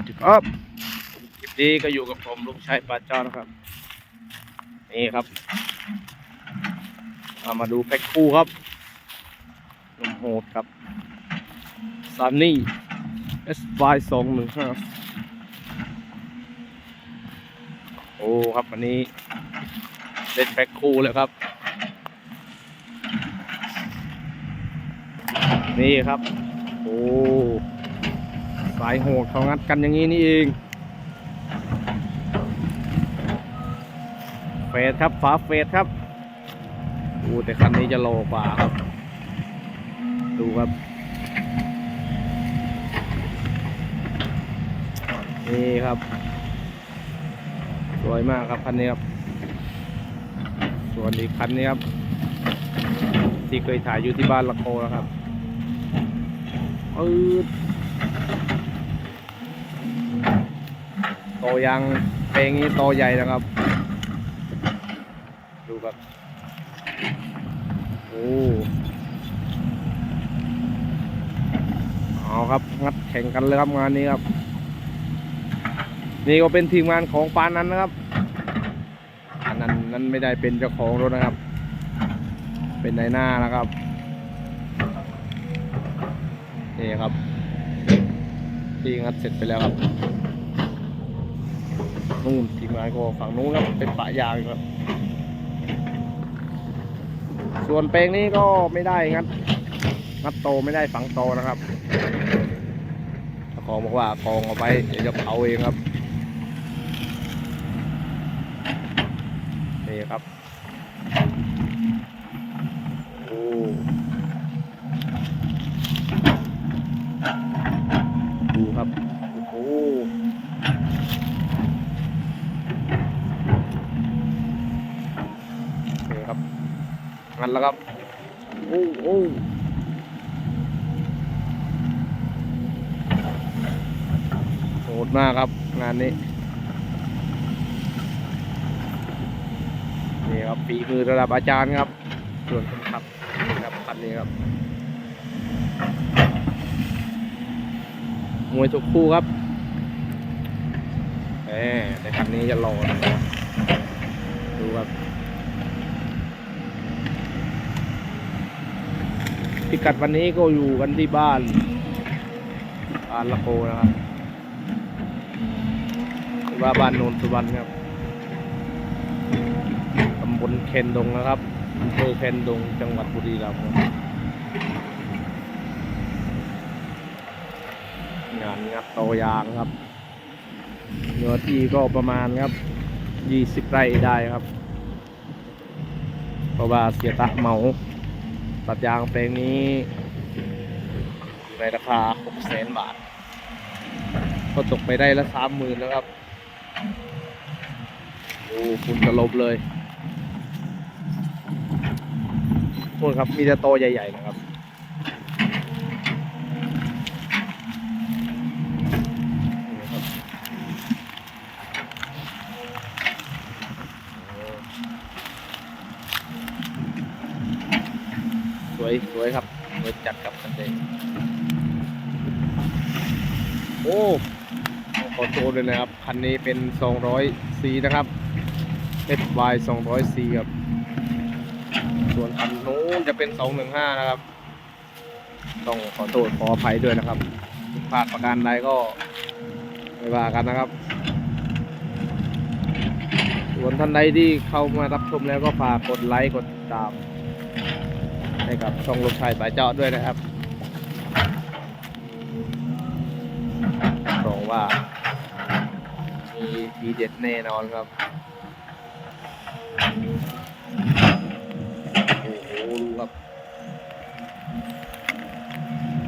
วัสดีครับคลิปนี้ก็อยู่กับผมลุงชัยปาเจ้านะครับ นี่ครับเอามาดูแพ็คคู่ครับนมโหดครับซันนี่ S Y สองหนึ่งห้าโอ้ครับวันนี้เล่นแพ็คคู่เลยครับ นี่ครับ โอ้ สายโหดเขางัดกันอย่างนี้นี่เองเฟสครับฝาเฟสครับโอ้แต่คันนี้จะโลกว่าครับ ดูครับนี่ครับ สวยมากครับคันนี้ครับ ส่วนอีกคันนี้ครับ ที่เคยถ่ายอยู่ที่บ้านละโคนะครับปืด โตยังเพลงนี้โตใหญ่นะครับ ดูครับโอ้เอาครับงัดแข่งกันเลยครับงานนี้ครับ นี่ก็เป็นทีมงานของปานนั้นนะครับอันนั้นนั้นไม่ได้เป็นเจ้าของรถนะครับ เป็นนายหน้านะครับนี่ครับที่งัดเสร็จไปแล้วครับ นู่นทีมงานก็ฝั่งนู้นครับเป็นปะยางครับ ส่วนแปลงนี้ก็ไม่ได้งัดงัดโตไม่ได้ฝังโตนะครับของบอกว่ากองเอาไปเดี๋ยวจะเผาเองครับนี่ครับโอ้ดูครับโอ้โห นี่ครับงั้ นแล้วครับโอ้โอ้โหดมากครับงานนี้ นี่ครับฝีมือระดับอาจารย์ครับ ส่วนคนขับนี่ครับคันนี้ครับ มวยทุกคู่ครับแหมแต่คันนี้จะรอดูครับ พิกัดวันนี้ก็อยู่กันที่บ้านบ้านละโคนะครับหรือว่าบ้านโนนสุวรรณครับตำบลเคนดงนะครับอำเภอเคนดงจังหวัดบุรีรัมย์ครับงานงัดโตยางครับเนื้อที่ก็ประมาณครับยี่สิบไร่ได้ครับ เพราะว่าเสียตะเหมา ตัดยางแปลงนี้อยู่ในราคาหกแสนบาท ก็ตกไปได้ละสามหมื่นแล้วครับโอ้คุณสลบเลยโทษครับมีแต่โตใหญ่ๆนะครับ นี่ครับโอ้ สวยสวยครับสวยจัดกับคันเดงโอ้ขอโทษเลยนะครับ คันนี้เป็น 200 c นะครับ SY 200 c ครับ ส่วนคันนู้นจะเป็น 215 นะครับ ต้องขอโทษขออภัยด้วยนะครับผิดพลาดประการใดก็ไม่ว่ากันนะครับ ส่วนท่านใดที่เข้ามารับชมแล้วก็ฝากกดไลค์กดติดตาม ให้กับช่องลูกชายสายเจาะด้วยนะครับรองว่ามีทีเด็ดแน่นอนครับโอ้โหดูครับ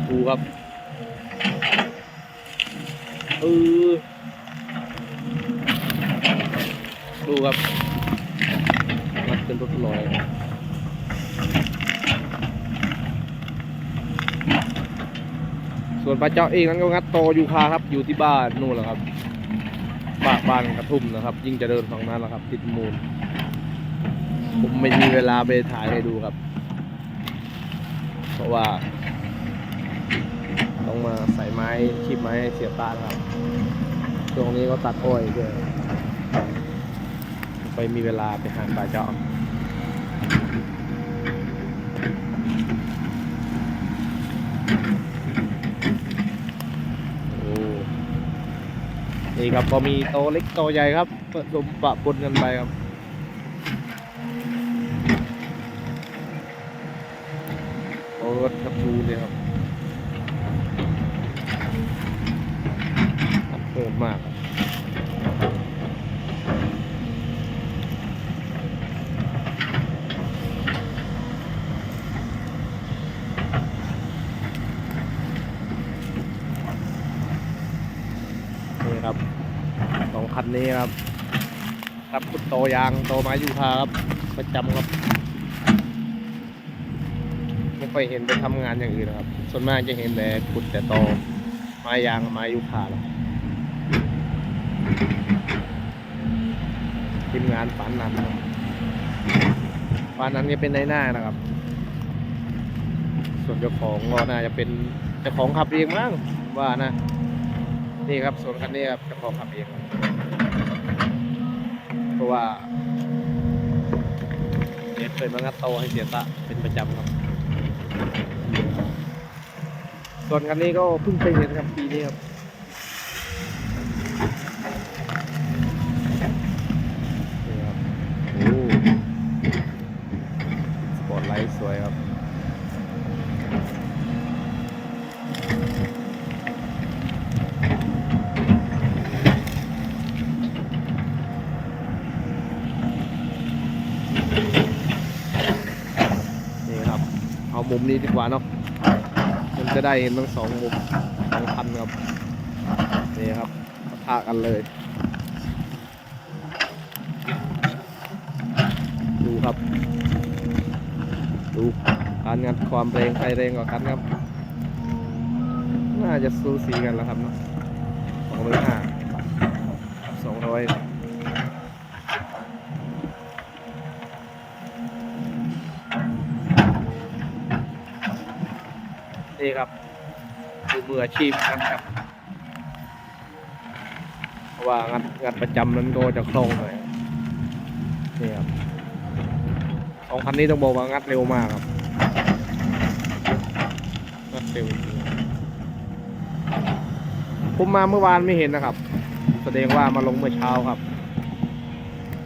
ดูครับเออดูครับมัดเป็นรถลอย ส่วนปลาเจ้าเองนั้นก็งัดโตอยู่คาครับ อยู่ที่บ้านนู่นแหละครับบ้านบ้านกระทุ่มนะครับ ยิ่งจะเดินฝั่งนั้นแหละครับ ติดมูล ผมไม่มีเวลาไปถ่ายให้ดูครับ เพราะว่า ต้องมาใส่ไม้ขีบไม้เสียตานะครับช่วงนี้ก็ตัดอ้อยด้วยไปมีเวลาไปหาปลาเจ้าะโอ้ นี่ครับก็มีโตเล็กโตใหญ่ครับผสมปะปนกันไปครับโอ้รถครับดูเลยครับโหดมากครับนี่ครับสองคั นี้ครับ ครับคุณโตยางโตไม้ยูคาครับประจำครับ ไม่ค่อยเห็นไปทำงานอย่างอื่นนะครับ ส่วนมากจะเห็นแต่ขุดแต่โตไม้ยางไม้ยูคาหรอกทีมงานปานนั้นครันนั้นจะเป็นในหน้านะครับ ส่วนเจ้าของก็น่าจะเป็นเจ้าของขับเองมั้งว่านะ นี่ครับส่วนคันนี้ครับเจ้าของขับเองครับ เพราะว่าเด็กเคยมางัดโตให้เสียตะเป็นประจำครับ ส่วนคันนี้ก็เพิ่งเคยเห็นครับปีนี้ครับนี่ครับโอ้สปอร์ตไลท์สวยครับ นี่ครับ เอา มุมนี้ดีกว่าเนาะมันจะได้เห็นทั้งสองมุมสองคันครับนี่ครับปะทะกันเลย ดูครับ ดูการงัดความแรงใครแรงกว่ากันครับ น่าจะสู้สีกันแล้วครับเนาะสองร้อยห้าสองร้อย นี่ครับดูมืออาชีพนะครับเพราะว่างัดงัดประจำนั้นก็จะคล่องหน่อยนี่ครับสองคันนี้ต้องบอกว่างัดเร็วมากครับงัดเร็วจริงผมมาเมื่อวานไม่เห็นนะครับ แสดงว่ามาลงเมื่อเช้าครับ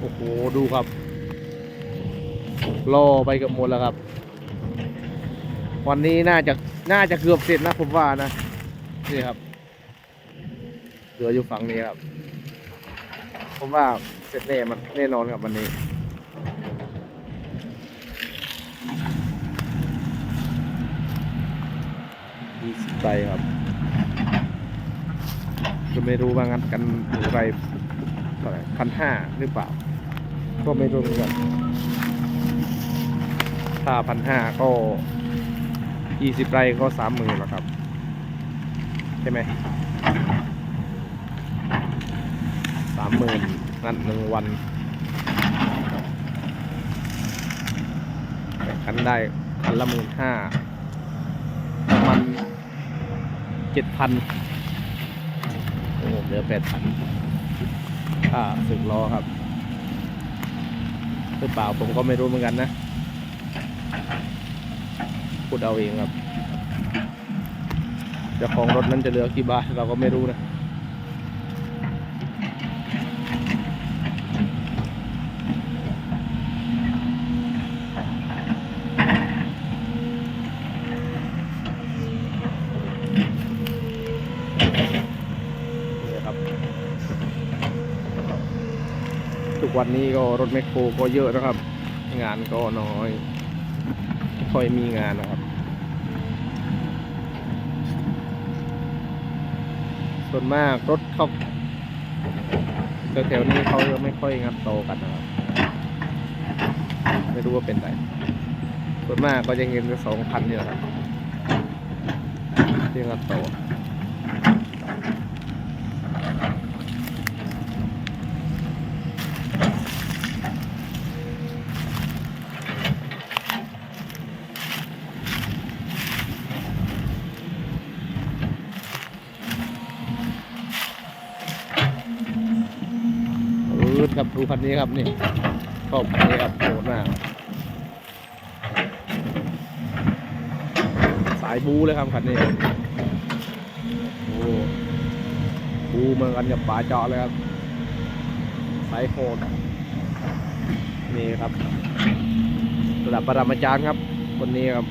โอ้โห ดูครับรอไปกับหมดแล้วครับ วันนี้น่าจะน่าจะเกือบเสร็จนะผมว่านะนี่ครับเหลืออยู่ฝั่งนี้ครับ ผมว่าเสร็จแน่มันแน่นอนครับวันนี้ยี่สิบใบครับจะไม่รู้ว่างัดกันอยู่ไรเท่าไหร่พันห้าหรือเปล่า ก็ไม่รู้เหมือนกันถ้าพันห้าก็ ยี่สิบไรก็สามหมื่นแล้วครับ ใช่ไหมสามหมื่นนัดหนึ่งวันคันได้คันละหมื่นห้าประมาณเจ็ดพันโอ้เหลือแปดพันค่าสึกล้อครับหรือเปล่าผมก็ไม่รู้เหมือนกันนะ พูดเอาเองครับเจ้าของรถนั้นจะเหลือกี่บาทเราก็ไม่รู้นะทุกวันนี้ก็รถแมคโครก็เยอะนะครับ งานก็น้อย ค่อยมีงานนะครับ ส่วนมากรถเขาแถวๆนี้เขาไม่ค่อยงัดโตกันนะครับ ไม่รู้ว่าเป็นไรส่วนมากก็จะเงินกันสองพันนี่แหละครับที่งัดโต น ครับดูคันนี้ครับนี่ชอบคันนี้ครับโหดมากสายบูเลยครับคันนี้โอ้บูเหมือนกันกับป่าเจาะเลยครับสายโหดนี่ครับระดับปรมาจารย์ครับ คนนี้ครับ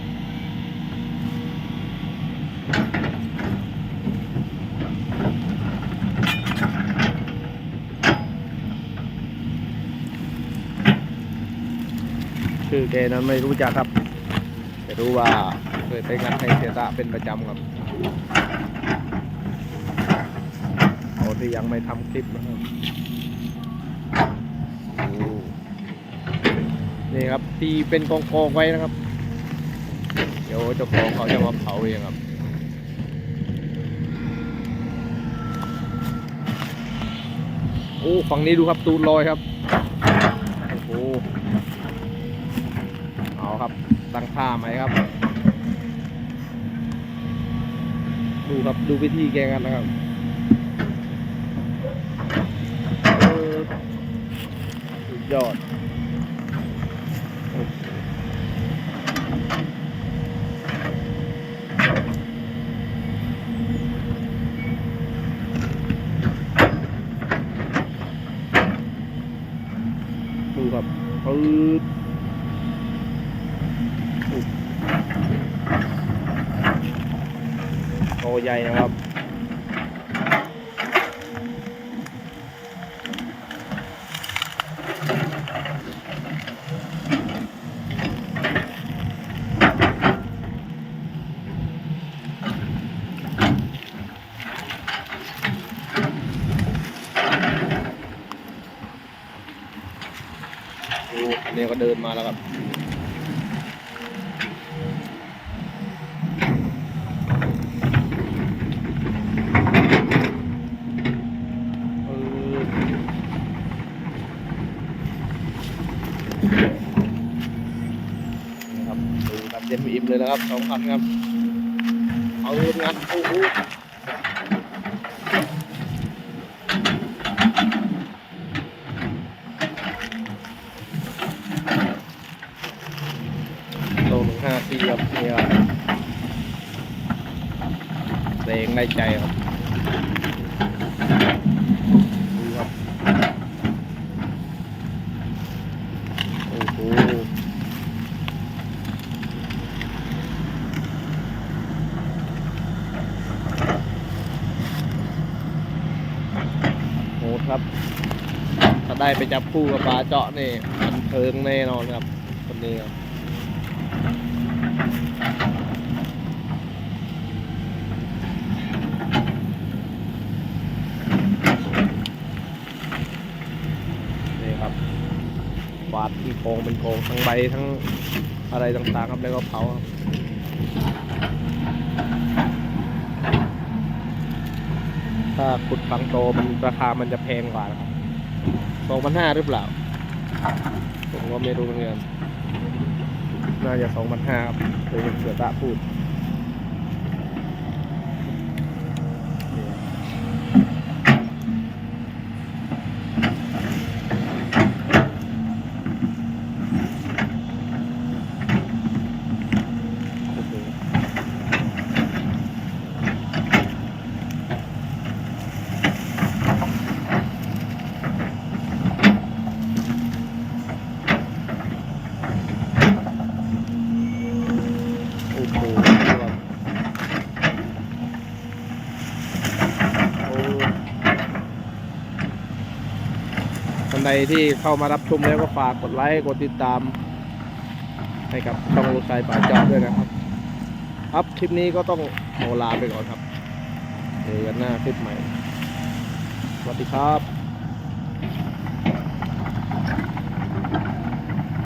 ชื่อแกนั้นไม่รู้จักครับ แต่รู้ว่าเคยไปงานให้เสียตะเป็นประจำครับเอาที่ยังไม่ทำคลิปนะครับนี่ครับที่เป็นกองกองๆไว้นะครับ เดี๋ยวเจ้าของเขาจะมาเผาเองครับโอ้ฝั่งนี้ดูครับตูนลอยครับ โอ้โห เอา ครับตั้งค่าไหมครับ ดูครับดูวิธีแกงกันนะครับเออสุดยอดโอ้โหดูครับปืด โต ใหญ่นะครับดูอันนี้ก็เดินมาแล้วครับ นะครับดูกันเต็มอิ่มเลยนะครับสองพันครับเอางัดโอ้โหโลหนึ่งห้าสี่ครับนี่ครับแรงในใจครับ ดูครับ โอ้โห โหดครับ ถ้า ได้ไปจับคู่กับปลาเจาะนี่มันเพิงแน่นอนครับคนนี้ครับนี่ครับฟาดที่โครงเป็นโครงทั้งใบทั้งอะไรต่างๆครับแล้วก็เผาครับถ้าขุดฝังโตมันราคามันจะแพงกว่านะครับ สองพันห้าหรือเปล่า ผมก็ไม่รู้เหมือนกันน่าจะสองพันห้าเคยเห็นเสือตะพูดนี่ครับโอ้โห โอ้โหแบบโอ้ท่าน ใดที่เข้ามารับชมแล้วก็ฝากกดไลค์กดติดตาม ให้กับช่องลูกชายป่าจอด้วยนะครับครับคลิปนี้ก็ต้องโมลาไปก่อนครับเจอกันหน้าคลิปใหม่ สวัสดีครับ